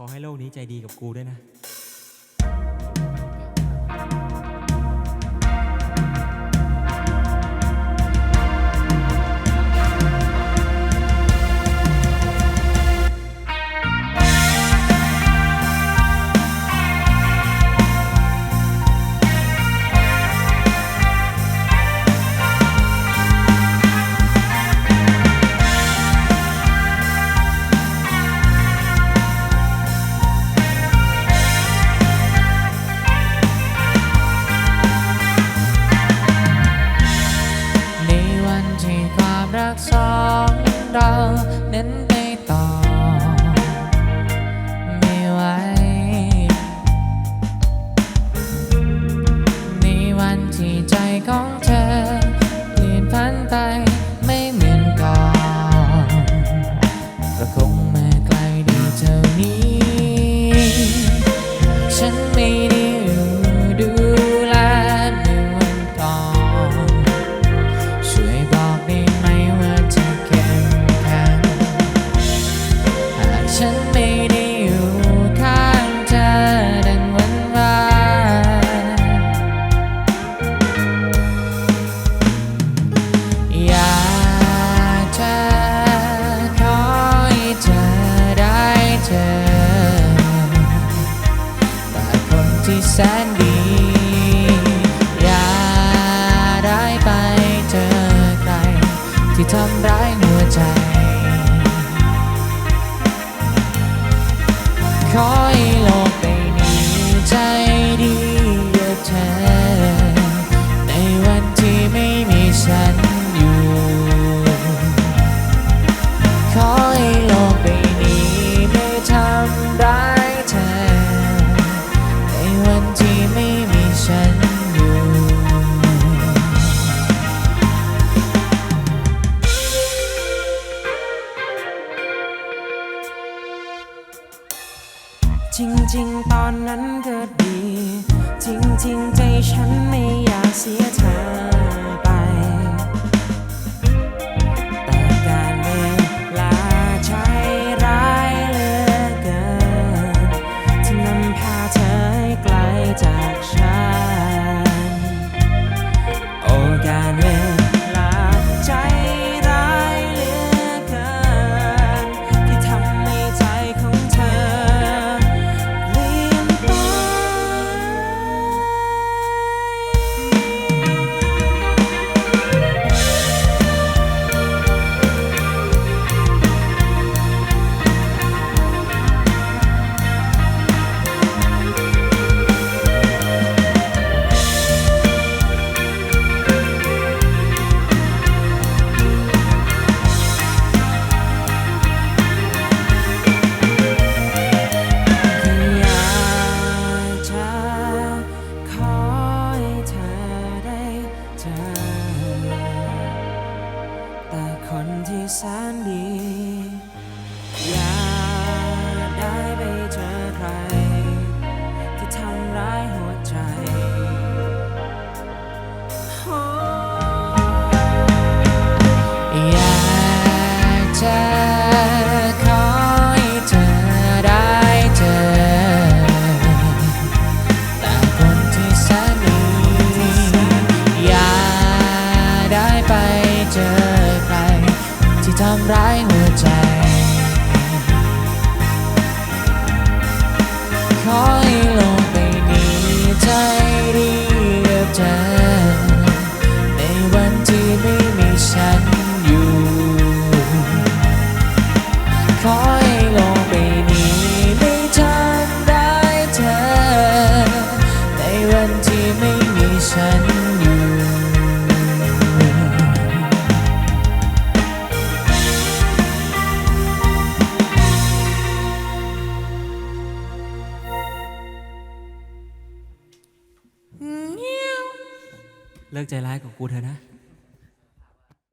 ขอให้โลกนี้ใจดีกับกูด้วยนะากสองเราเน้นไปต่อ ไม่ไหวในวันที่ใจของ แสนดี อย่าได้ไปเจอใคร ที่ทำร้ายหัวใจขอ จริงตอนนั้นก็ดี จริงจริงใจฉันไม่อยากเสียใจ sandi. ทำร้ายหัวใจ เลิกใจร้ายกับกูเถอะนะ